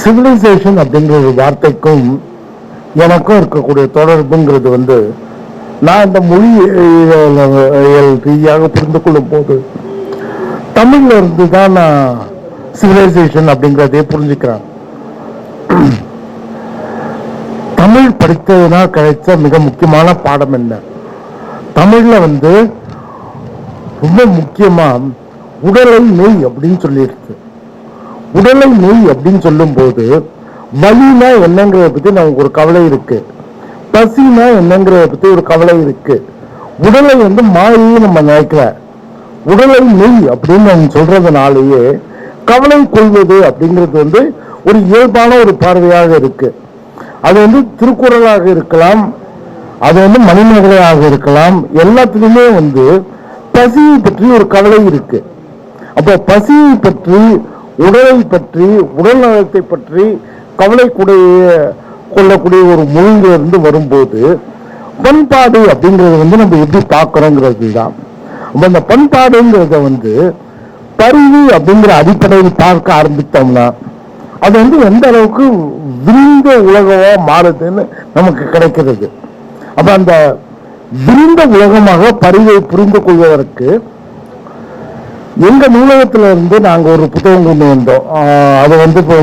Civilisation அப்படிங்கிற ஒரு வார்த்தைக்கும் எனக்கும் இருக்கக்கூடிய தொடர்புங்கிறது வந்து நான் இந்த மொழி ரீதியாக புரிந்து கொள்ளும் போது தமிழ்ல இருந்து தான் நான் சிவிலைசேஷன் அப்படிங்கிறதே புரிஞ்சுக்கிறேன். தமிழ் படித்ததுனால் கிடைச்ச மிக முக்கியமான பாடம் என்ன? தமிழ்ல வந்து ரொம்ப முக்கியமா உடலை நெய் அப்படின்னு சொல்லியிருக்கு. உடலை நோய் அப்படின்னு சொல்லும்போது வலினா என்னங்கிறத பத்தி நமக்கு ஒரு கவலை இருக்கு. பசினா என்னங்கிறத பத்தி ஒரு கவலை இருக்கு. உடலை வந்து மாறியே நம்ம நினைக்கல. உடலை நெய் அப்படின்னு நம்ம சொல்றதுனாலேயே கவலை கொள்வது அப்படிங்கிறது வந்து ஒரு இயல்பான ஒரு பார்வையாக இருக்கு. அது வந்து திருக்குறளாக இருக்கலாம் அது வந்து மணிமகளாக இருக்கலாம் எல்லாத்துலயுமே வந்து பசியை பற்றி ஒரு கவலை இருக்கு. அப்போ பசியை பற்றி உடலை பற்றி உடல் நலத்தை பற்றி கவலை கூடிய கொள்ளக்கூடிய ஒரு மொழியிலிருந்து வரும்போது பண்பாடு அப்படிங்கிறத வந்து நம்ம எப்படி பார்க்குறோங்கிறது தான் நம்ம அந்த பண்பாடுங்கிறத வந்து பரிவு அப்படிங்கிற அடிப்படையில் பார்க்க ஆரம்பித்தோம்னா அது வந்து எந்த அளவுக்கு விரிந்த உலகமாக மாறுதுன்னு நமக்கு கிடைக்கிறது. அப்போ அந்த விரிந்த உலகமாக பரிவை புரிந்து கொள்வதற்கு எங்க நூலகத்துல இருந்து நாங்க ஒரு புத்தகம் கொண்டு வந்தோம். அது வந்து இப்போ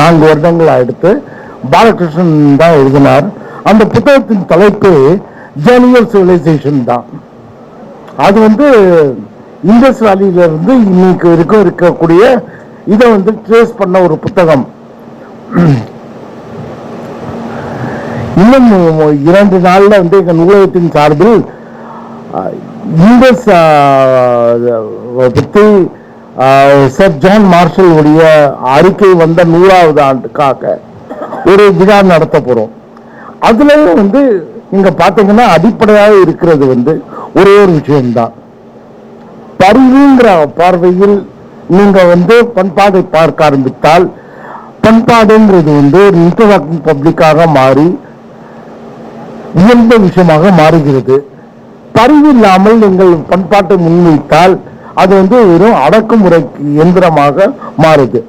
நான்கு வருடங்கள் எடுத்து பாலகிருஷ்ணன் தான் எழுதினார். அந்த புத்தகத்தின் தலைப்பு ஜேனியல் சிவிலைசேஷன் தான். அது வந்து இண்டஸ் வேலியில இருந்து இன்னைக்கு வரைக்கும் இருக்கக்கூடிய இதை வந்து ட்ரேஸ் பண்ண ஒரு புத்தகம். இன்னும் இரண்டு நாள்ல வந்து எங்க நூலகத்தின் சார்பில் இந்த பற்றி சர் ஜான் மார்ஷல் உடைய அறிக்கை வந்த நூறாவது ஆண்டுக்காக ஒரு விழா நடத்த போகிறோம் அதுலயும் வந்து நீங்கள் பார்த்தீங்கன்னா அடிப்படையாக இருக்கிறது வந்து ஒரே ஒரு விஷயம்தான். பரிவுங்கிற பார்வையில் நீங்கள் வந்து பண்பாடை பார்க்க ஆரம்பித்தால் பண்பாடுங்கிறது வந்து ஒரு இன்டராக்டிங் பப்ளிக்காக மாறி உயர்ந்த விஷயமாக மாறுகிறது. பரிவு இல்லாமல் நீங்கள் பண்பாட்டை முன்வைத்தால் அது வந்து வெறும் அடக்குமுறை இயந்திரமாக மாறுது.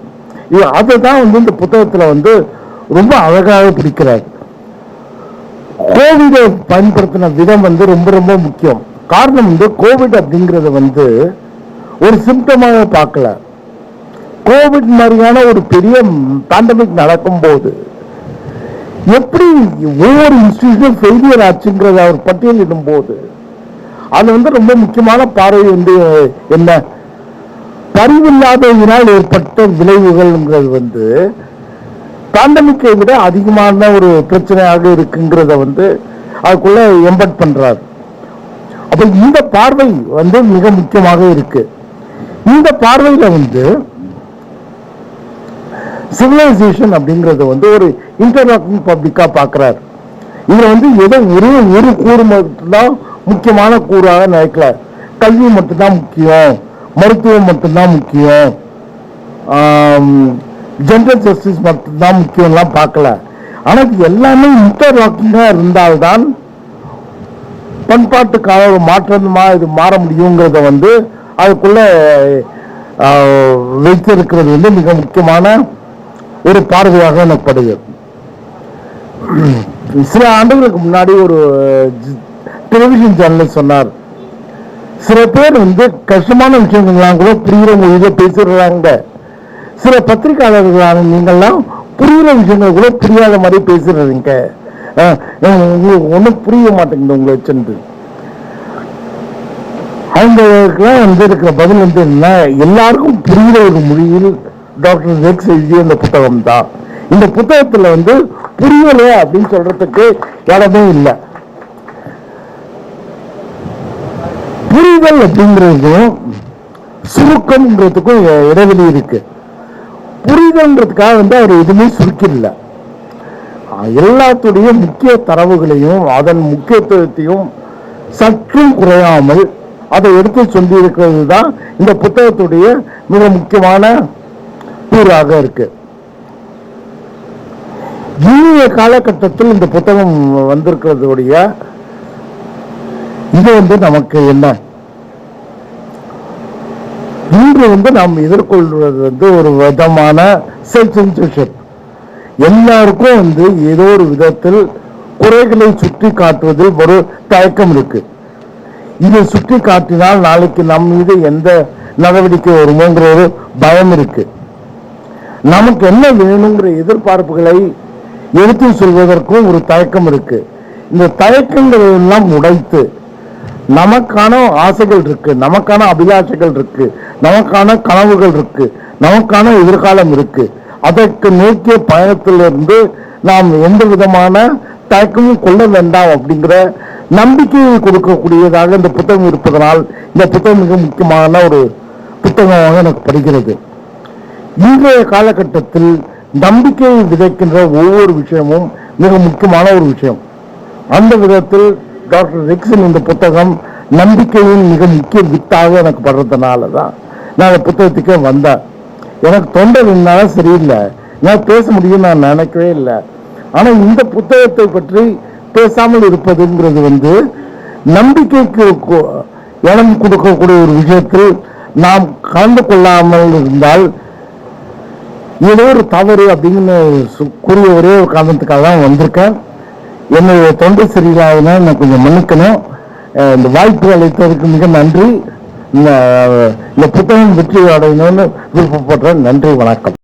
அதுதான் வந்து இந்த புத்தகத்துல வந்து ரொம்ப அழகாக பிடிக்கிறார். கோவிடை பயன்படுத்தின விதம் வந்து ரொம்ப ரொம்ப முக்கியம். காரணம் வந்து கோவிட் அப்படிங்கறது வந்து ஒரு சிம்டமாக பார்க்கல. கோவிட் மாதிரியான ஒரு பெரிய பேண்டமிக் நடக்கும்போது எப்படி ஒவ்வொரு இன்ஸ்டியூஷனும் ஃபெயிலியர் ஆச்சுங்கிறத அவர் பட்டியலிடும் போது அது வந்து ரொம்ப முக்கியமான பார்வை வந்து என்ன? பரிவில்லாததினால் ஏற்பட்ட விளைவுகள்ங்கிறது வந்து பேண்டமிக்கை விட அதிகமான ஒரு பிரச்சனையாக இருக்குங்கிறத வந்து அதுக்குள்ள எம்பட் பண்றார். அப்ப இந்த பார்வை வந்து மிக முக்கியமாக இருக்கு. இந்த பார்வையில வந்து சிவிலைசேஷன் அப்படிங்கறது வந்து ஒரு இன்டர்லாக்கிங் பப்ளிக்கா பாக்குறாரு. இதுல வந்து ஏதோ ஒரே ஒரு கூறு மட்டும்தான் முக்கியமான கூறாக நினைக்கல. கல்வி மட்டும்தான் முக்கியம். மருத்துவம் மட்டும்தான் முக்கியம். ஜென்ரல் ஜஸ்டிஸ் மட்டும்தான் முக்கியம்லாம் பார்க்கல. ஆனால் இது எல்லாமே இன்டர்லாக்கிங்கா இருந்தால்தான் பண்பாட்டுக்காக ஒரு மாற்றமாக இது மாற முடியுங்கிறத வந்து அதுக்குள்ள வைத்திருக்கிறது வந்து மிக முக்கியமான ஒரு பார்வையாக எனப்படுது சில ஆண்டுகளுக்கு முன்னாடி ஒரு டெலிவிஷன் சேனல் சொன்னார். சில பேர் வந்து கஷ்டமான விஷயங்கள்லாம் கூட புரியுற மொழியில பேசிடுறாங்க. சில பத்திரிகையாளர்களான நீங்கள்லாம் புரியுற விஷயங்கள் கூட புரியாத மாதிரி பேசிடுறீங்க. உங்களுக்கு ஒன்றும் புரிய மாட்டேங்குது உங்களை வச்சுட்டு அவங்களுக்குலாம் வந்து இருக்கிற பதில் வந்து என்ன? எல்லாருக்கும் புரிகிற ஒரு மொழியில் டாக்டர் ஜெக்ஸ் எழுதிய இந்த புத்தகம் தான் இந்த புத்தகத்தில் வந்து புரியல அப்படின்னு சொல்றதுக்கு இடமே இல்லை. புரிதல் அப்படிங்கிறதுக்கும் சுருக்கம்ன்றதுக்கும் இடைவெளி இருக்கு. புரிதல்ன்றதுக்காக வந்து அவர் எதுவுமே சுருக்கில்லை. எல்லாத்துடைய முக்கிய தரவுகளையும் அதன் முக்கியத்துவத்தையும் சற்றும் குறையாமல் அதை எடுத்து சொல்லியிருக்கிறது தான் இந்த புத்தகத்துடைய மிக முக்கியமான கூறாக இருக்கு. இனிய காலகட்டத்தில் இந்த புத்தகம் வந்திருக்கிறதுடைய இது வந்து நமக்கு என்ன? இன்று வந்து நாம் எதிர்கொள்வது வந்து ஒரு விதமான செல்ஃப் சென்சர்ஷிப் எல்லாருக்கும் வந்து ஏதோ ஒரு விதத்தில் குறைகளை சுட்டி காட்டுவதில் ஒரு தயக்கம் இருக்கு. இதை சுட்டி காட்டினால் நாளைக்கு நம் மீது எந்த நடவடிக்கை வருமோங்கிற ஒரு பயம் இருக்கு. நமக்கு என்ன வேணுங்கிற எதிர்பார்ப்புகளை எடுத்து சொல்வதற்கும் ஒரு தயக்கம் இருக்கு. இந்த தயக்கங்களை எல்லாம் உடைத்து நமக்கான ஆசைகள் இருக்கு நமக்கான அபிலாஷைகள் இருக்கு. நமக்கான கனவுகள் இருக்கு. நமக்கான எதிர்காலம் இருக்கு. அதற்கு நோக்கிய பயணத்திலிருந்து நாம் எந்த விதமான தயக்கமும் கொள்ள வேண்டாம் அப்படிங்கிற நம்பிக்கையை கொடுக்கக்கூடியதாக இந்த புத்தகம் இருப்பதனால் இந்த புத்தகம் மிக முக்கியமான ஒரு புத்தகமாக எனக்கு படுகிறது. இன்றைய காலகட்டத்தில் நம்பிக்கையை விதைக்கின்ற ஒவ்வொரு விஷயமும் மிக முக்கியமான ஒரு விஷயம். அந்த விதத்தில் டாக்டர் ரெக்ஸின் இந்த புத்தகம் நம்பிக்கையின் மிக முக்கிய வித்தாக எனக்கு படுறதுனால தான் நான் அந்த புத்தகத்துக்கே வந்தேன் எனக்கு தொண்டை இருந்தாலும் சரியில்லை. நான் பேச முடியும்னு நான் நினைக்கவே இல்லை. ஆனால் இந்த புத்தகத்தை பற்றி பேசாமல் இருப்பதுங்கிறது வந்து நம்பிக்கைக்கு இடம் கொடுக்கக்கூடிய ஒரு விஷயத்தில் நாம் கலந்து கொள்ளாமல் இருந்தால் ஏதோ ஒரு தவறு அப்படின்னு சு- கூறிய ஒரே ஒரு காரணத்துக்காக தான் வந்திருக்கேன். என்னுடைய தொண்டை சரியில்லாதனால் நான் கொஞ்சம் மன்னிக்கணும். இந்த வாய்ப்பு அளித்ததற்கு மிக நன்றி. இந்த புத்தகம் வெற்றி அடையணும்னு விருப்பப்படுறேன் நன்றி வணக்கம்.